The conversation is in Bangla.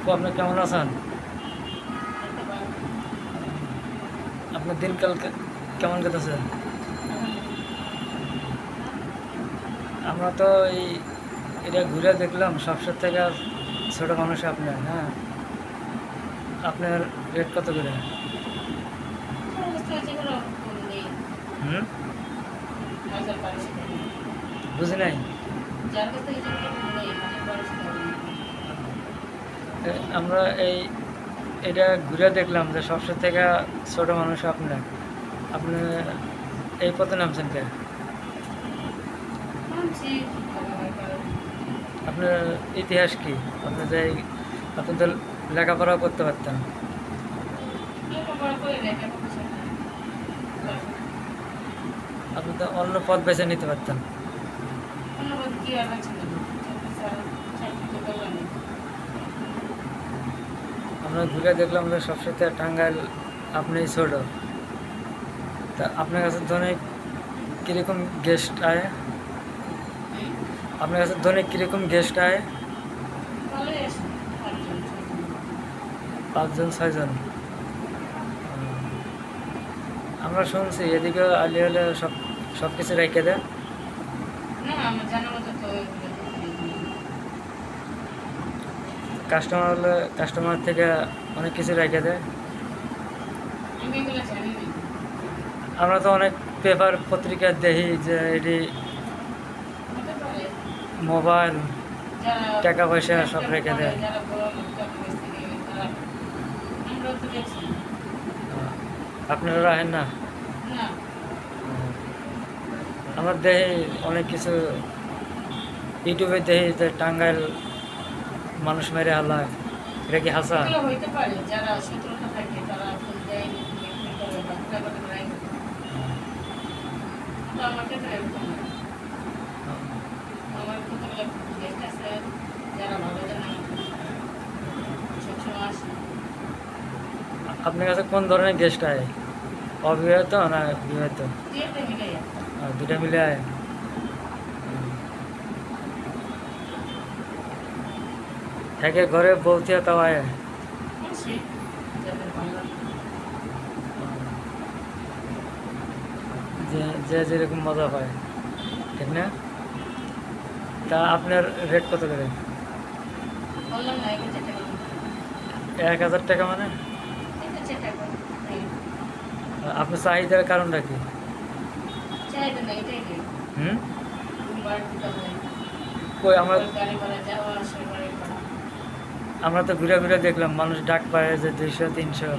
আপু, আপনি কেমন আছেন? আপনার দিনকাল কেমন কেটেছে? আমরা তো এই এটা ঘুরে দেখলাম সবসের থেকে ছোটো মানুষ আপনার হ্যাঁ? আপনার রেট কত করে? হুম? বুঝি নাই? আমরা এই এটা ঘুরে দেখলাম যে সবসের থেকে ছোটো মানুষ আপনার আপনি এই পথে নামছেন কে? আপনার ইতিহাস কি? আপনি যে আপনি তো লেখাপড়াও করতে পারতেন। আপনি তো অন্য পথ বেছে নিতে পারতেন। আমরা ঘুরে দেখলাম যে সবসাথে টাঙ্গাইল আপনি ছোট। তা আপনার কাছে ধনে কীরকম গেস্ট আয়? আপনার কাছে ধনে কীরকম গেস্ট আয়? পাঁচজন, ছয়জন। আমরা শুনছি, এদিকে আলি হলে সব সব কিছু রেখে দেয় কাস্টমার কাস্টমার থেকে অনেক কিছু রেখে দেয়। আমরা তো অনেক পেপার পত্রিকা দেখি যে এটি মোবাইল টাকা পয়সা সব রেখে দেয়। আপনারা রাখেন না? আমরা দেখি অনেক কিছু ইউটিউবে দেখি যে টাঙ্গাইল মানুষ মেরে হালায় এটা কি হাসা। আপনার কাছে কোন ধরনের গেস্ট আয়? অবিবাহিত না বিবাহিত? দুটা মিলে আয়? থাকে ঘরে ভালো লাগে। যে যেরকম মজা পায়, ঠিক না তা আপনার রেট কত করে। এক হাজার টাকা মানে আপনার চাহিদার কারণটা কি। হুম কই, আমরা আমরা তো ঘুরে ঘুরে দেখলাম মানুষ ডাক পায় যে দুইশো তিনশো।